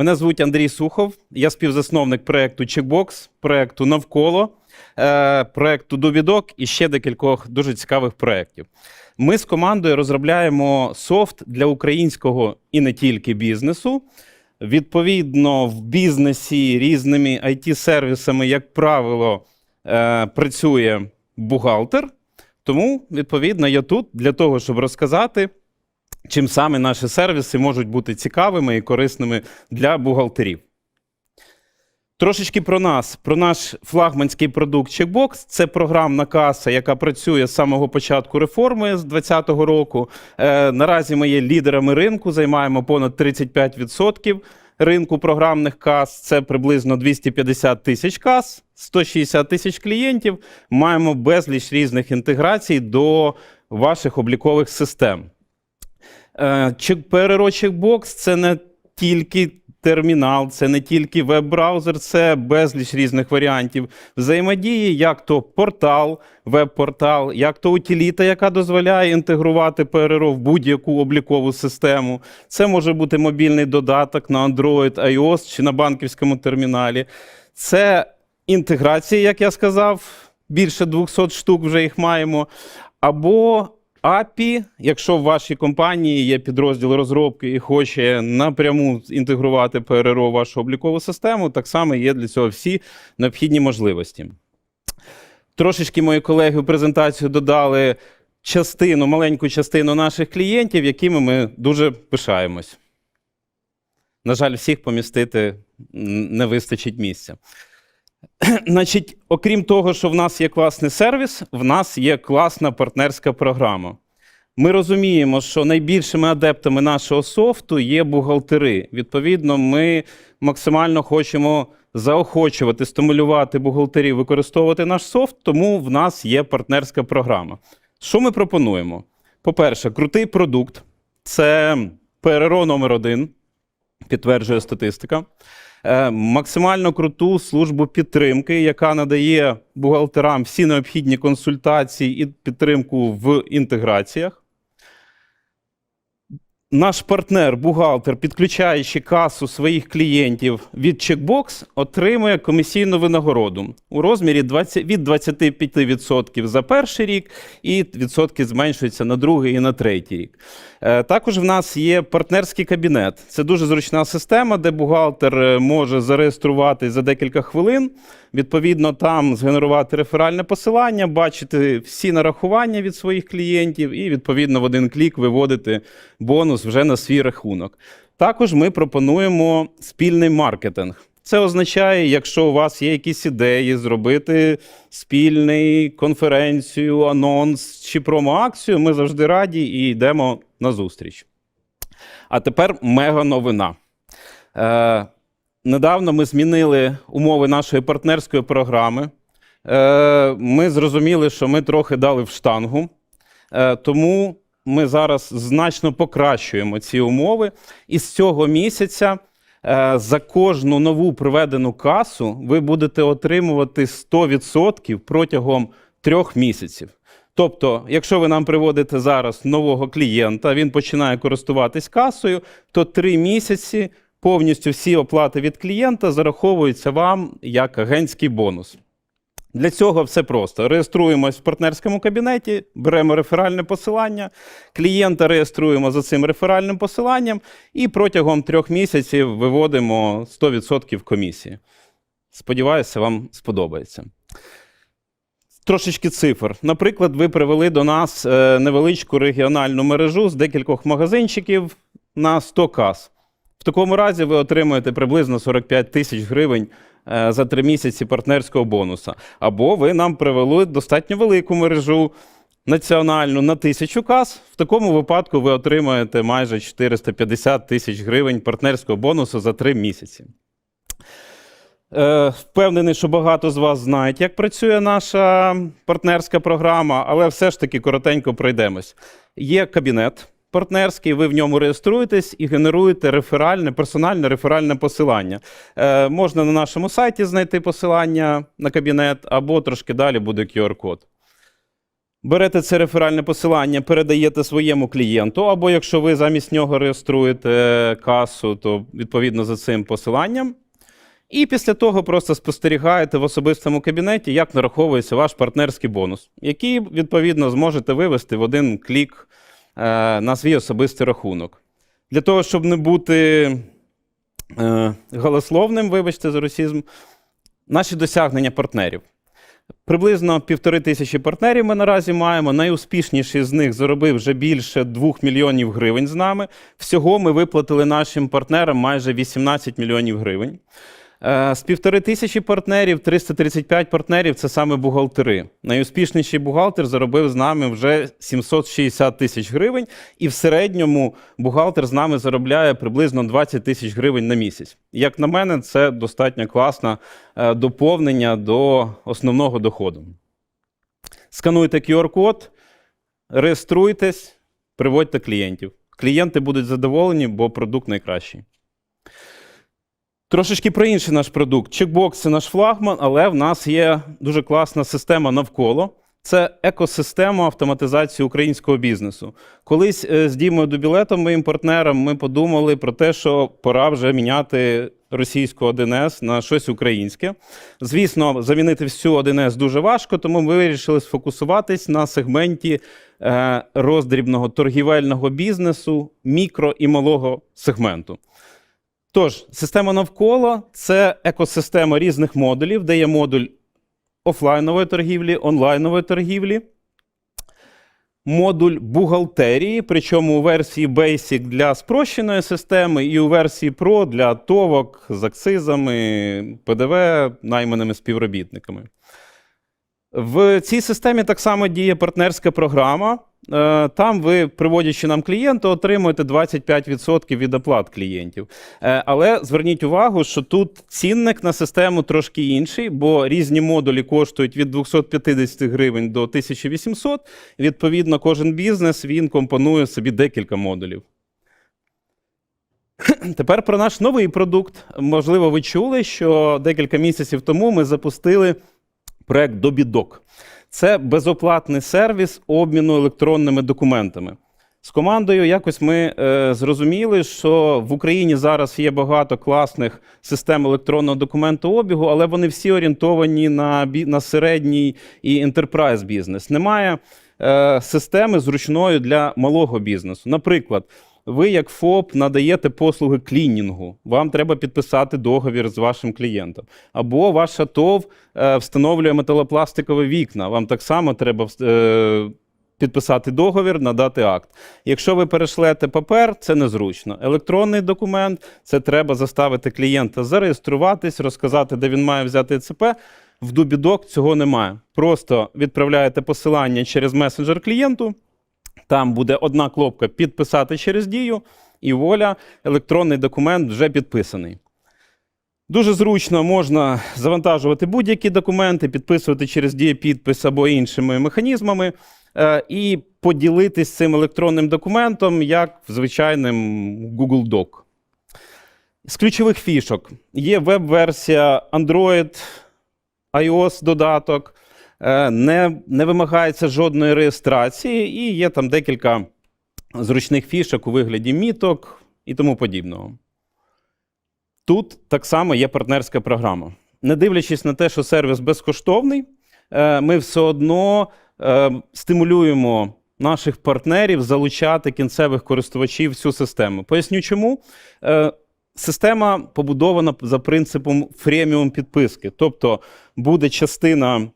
Мене звуть Андрій Сухов, я співзасновник проєкту Checkbox, проєкту Навколо, е, проєкту Довідок і ще декількох дуже цікавих проєктів. Ми з командою розробляємо софт для українського і не тільки бізнесу. Відповідно, в бізнесі різними IT-сервісами, як правило, е, працює бухгалтер. Тому, відповідно, я тут для того, щоб розказати, чим саме наші сервіси можуть бути цікавими і корисними для бухгалтерів. Трошечки про нас, про наш флагманський продукт Checkbox. Це програмна каса, яка працює з самого початку реформи з 2020 року. Е, наразі ми є лідерами ринку, займаємо понад 35% ринку програмних кас. Це приблизно 250 тисяч кас, 160 тисяч клієнтів. Маємо безліч різних інтеграцій до ваших облікових систем. Е, Чек- ПРРО – це не тільки термінал, це не тільки веб-браузер, це безліч різних варіантів взаємодії, як то портал, веб-портал, як то утиліта, яка дозволяє інтегрувати ПРРО в будь-яку облікову систему. Це може бути мобільний додаток на Android, iOS чи на банківському терміналі. Це інтеграція, як я сказав, більше 200 штук вже їх маємо. Або API, якщо в вашій компанії є підрозділ розробки і хоче напряму інтегрувати ПРРО в вашу облікову систему, так само є для цього всі необхідні можливості. Трошечки мої колеги в презентацію додали частину, маленьку частину наших клієнтів, якими ми дуже пишаємось. На жаль, всіх помістити не вистачить місця. Значить, окрім того, що в нас є класний сервіс, в нас є класна партнерська програма. Ми розуміємо, що найбільшими адептами нашого софту є бухгалтери. Відповідно, ми максимально хочемо заохочувати, стимулювати бухгалтерів використовувати наш софт, тому в нас є партнерська програма. Що ми пропонуємо? По-перше, крутий продукт це ПРРО номер один, підтверджує статистика. Е, максимально круту службу підтримки, яка надає бухгалтерам всі необхідні консультації і підтримку в інтеграціях. Наш партнер, бухгалтер, підключаючи касу своїх клієнтів від Checkbox, отримує комісійну винагороду у розмірі 20, від 25% за перший рік, і відсотки зменшуються на другий і на третій рік. Е, Також в нас є партнерський кабінет. Це дуже зручна система, де бухгалтер е, може зареєструватись за декілька хвилин. Відповідно, там згенерувати реферальне посилання, бачити всі нарахування від своїх клієнтів і, відповідно, в один клік виводити бонус вже на свій рахунок. Також ми пропонуємо спільний маркетинг. Це означає, якщо у вас є якісь ідеї зробити спільний конференцію, анонс чи промоакцію, ми завжди раді і йдемо на зустріч. А тепер мега новина. Недавно ми змінили умови нашої партнерської програми. Е, ми зрозуміли, що ми трохи дали в штангу. Е, тому ми зараз значно покращуємо ці умови. І з цього місяця е, за кожну нову проведену касу ви будете отримувати 100% протягом трьох місяців. Тобто, якщо ви нам приводите зараз нового клієнта, він починає користуватись касою, то три місяці повністю всі оплати від клієнта зараховуються вам як агентський бонус. Для цього все просто. Реєструємось в партнерському кабінеті, беремо реферальне посилання, клієнта реєструємо за цим реферальним посиланням і протягом трьох місяців виводимо 100% комісії. Сподіваюся, вам сподобається. Трошечки цифр. Наприклад, ви привели до нас е, невеличку регіональну мережу з декількох магазинчиків на 100 кас. В такому разі ви отримуєте приблизно 45 тисяч гривень е, за три місяці партнерського бонуса. Або ви нам привели достатньо велику мережу національну на тисячу кас. В такому випадку ви отримаєте майже 450 тисяч гривень партнерського бонусу за три місяці. Е, Впевнений, що багато з вас знають, як працює наша партнерська програма, але все ж таки коротенько пройдемось. Є кабінет партнерський, ви в ньому реєструєтесь і генеруєте реферальне, персональне реферальне посилання. Е, можна на нашому сайті знайти посилання на кабінет, або трошки далі буде QR-код. Берете це реферальне посилання, передаєте своєму клієнту, або якщо ви замість нього реєструєте касу, то відповідно за цим посиланням. І після того просто спостерігаєте в особистому кабінеті, як нараховується ваш партнерський бонус, який, відповідно, зможете вивести в один клік на свій особистий рахунок. Для того, щоб не бути е, голословним, вибачте за росізм, наші досягнення партнерів. Приблизно півтори тисячі партнерів ми наразі маємо. Найуспішніший з них заробив вже більше 2 мільйонів гривень з нами. Всього ми виплатили нашим партнерам майже 18 мільйонів гривень. Е, З півтори тисячі партнерів, 335 партнерів це саме бухгалтери. Найуспішніший бухгалтер заробив з нами вже 760 тисяч гривень, і в середньому бухгалтер з нами заробляє приблизно 20 тисяч гривень на місяць. Як на мене, це достатньо класне е, доповнення до основного доходу. Скануйте QR-код, реєструйтесь, приводьте клієнтів. Клієнти будуть задоволені, бо продукт найкращий. Трошечки про інший наш продукт. Чекбокс це наш флагман, але в нас є дуже класна система навколо. Це екосистема автоматизації українського бізнесу. Колись е, з Дімою Дубілетом, моїм партнером, ми подумали про те, що пора вже міняти російську 1С на щось українське. Звісно, замінити всю 1С дуже важко, тому ми вирішили сфокусуватись на сегменті е, роздрібного торгівельного бізнесу, мікро і малого сегменту. Тож, система навколо це екосистема різних модулів, де є модуль офлайнової торгівлі, онлайнової торгівлі, модуль бухгалтерії, причому у версії Basic для спрощеної системи, і у версії Pro для товок з акцизами, ПДВ, найманими співробітниками. В цій системі так само діє партнерська програма. Е, Там ви, приводячи нам клієнта, отримуєте 25% від оплат клієнтів. Е, Але зверніть увагу, що тут цінник на систему трошки інший, бо різні модулі коштують від 250 гривень до 1800. Відповідно, кожен бізнес він компонує собі декілька модулів. Тепер про наш новий продукт. Можливо, ви чули, що декілька місяців тому ми запустили проект Добідок. Це безоплатний сервіс обміну електронними документами. З командою якось ми е, зрозуміли, що в Україні зараз є багато класних систем електронного документообігу, але вони всі орієнтовані на, на середній і enterprise бізнес. Немає е, системи зручної для малого бізнесу. Наприклад, ви, як ФОП, надаєте послуги клінінгу. Вам треба підписати договір з вашим клієнтом. Або ваша ТОВ е, встановлює металопластикові вікна. Вам так само треба е, підписати договір, надати акт. Якщо ви перешлете папер, це незручно. Електронний документ це треба заставити клієнта зареєструватись, розказати, де він має взяти ЦП. В Дубідок цього немає. Просто відправляєте посилання через месенджер клієнту. Там буде одна кнопка підписати через дію, і воля, електронний документ вже підписаний. Дуже зручно можна завантажувати будь-які документи, підписувати через дієпідпис або іншими механізмами, е, і поділитись цим електронним документом як звичайним Google Doc. З ключових фішок є веб-версія Android, iOS додаток, не, не вимагається жодної реєстрації, і є там декілька зручних фішок у вигляді міток і тому подібного. Тут так само є партнерська програма. Не дивлячись на те, що сервіс безкоштовний, е, ми все одно е, стимулюємо наших партнерів залучати кінцевих користувачів в цю систему. Поясню чому. Е, Система побудована за принципом фреміум підписки, тобто буде частина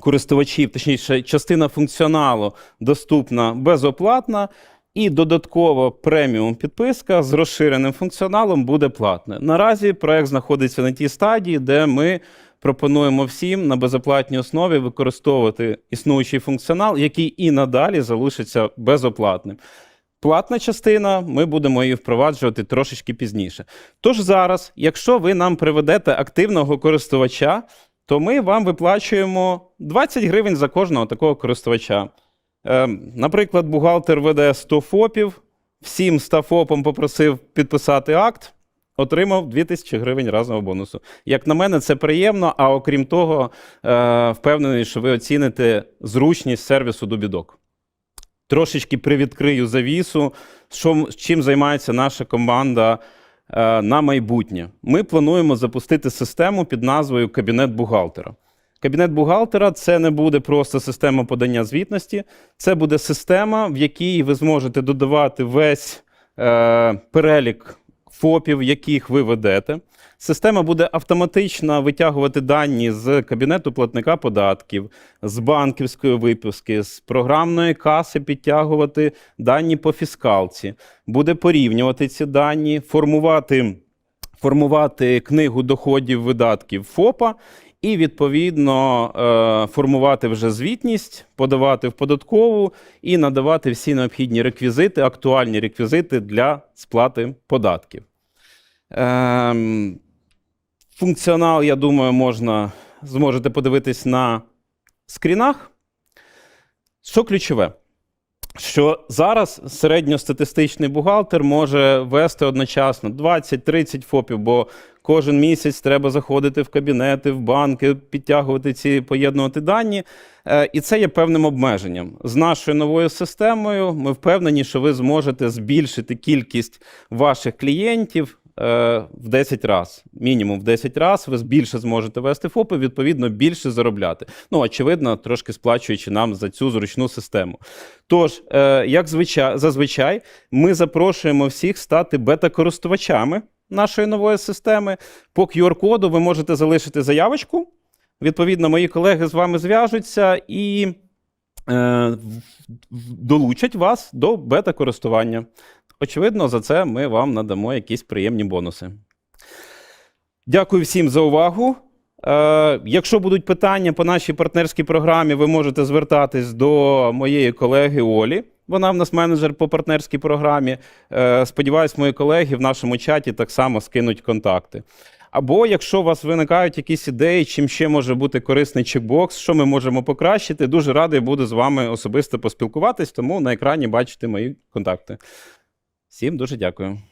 користувачів, точніше, частина функціоналу доступна безоплатна, і додатково преміум підписка з розширеним функціоналом буде платна. Наразі проект знаходиться на тій стадії, де ми пропонуємо всім на безоплатній основі використовувати існуючий функціонал, який і надалі залишиться безоплатним. Платна частина, ми будемо її впроваджувати трошечки пізніше. Тож зараз, якщо ви нам приведете активного користувача, то ми вам виплачуємо 20 гривень за кожного такого користувача. Е, наприклад, бухгалтер веде 100 ФОПів, всім 100 ФОПам попросив підписати акт. отримав 2000 гривень разового бонусу. Як на мене, це приємно, а окрім того, е, впевнений, що ви оціните зручність сервісу Дубідок. Трошечки привідкрию завісу, що, чим займається наша команда на майбутнє. Ми плануємо запустити систему під назвою Кабінет бухгалтера. Кабінет бухгалтера це не буде просто система подання звітності, це буде система, в якій ви зможете додавати весь е, перелік ФОПів, яких ви ведете. Система буде автоматично витягувати дані з кабінету платника податків, з банківської виписки, з програмної каси підтягувати дані по фіскалці, буде порівнювати ці дані, формувати, формувати книгу доходів видатків ФОПа і відповідно е, формувати вже звітність, подавати в податкову і надавати всі необхідні реквізити, актуальні реквізити для сплати податків. Ем, функціонал, я думаю, можна зможете подивитись на скрінах. Що ключове? Що зараз середньостатистичний бухгалтер може вести одночасно 20-30 ФОПів, бо кожен місяць треба заходити в кабінети, в банки, підтягувати ці, поєднувати дані. Е, І це є певним обмеженням. З нашою новою системою ми впевнені, що ви зможете збільшити кількість ваших клієнтів в 10 разів. Мінімум в 10 разів ви більше зможете вести ФОПи, відповідно, більше заробляти. Ну, очевидно, трошки сплачуючи нам за цю зручну систему. Тож, е, як звичай, зазвичай, ми запрошуємо всіх стати бета-користувачами нашої нової системи. По QR-коду ви можете залишити заявочку. Відповідно, мої колеги з вами зв'яжуться і е, долучать вас до бета-користування. Очевидно, за це ми вам надамо якісь приємні бонуси. Дякую всім за увагу. Е, якщо будуть питання по нашій партнерській програмі, ви можете звертатись до моєї колеги Олі. Вона в нас менеджер по партнерській програмі. Е, сподіваюсь, мої колеги в нашому чаті так само скинуть контакти. Або якщо у вас виникають якісь ідеї, чим ще може бути корисний чекбокс, що ми можемо покращити, дуже радий буду з вами особисто поспілкуватись, тому на екрані бачите мої контакти. Всім дуже дякую.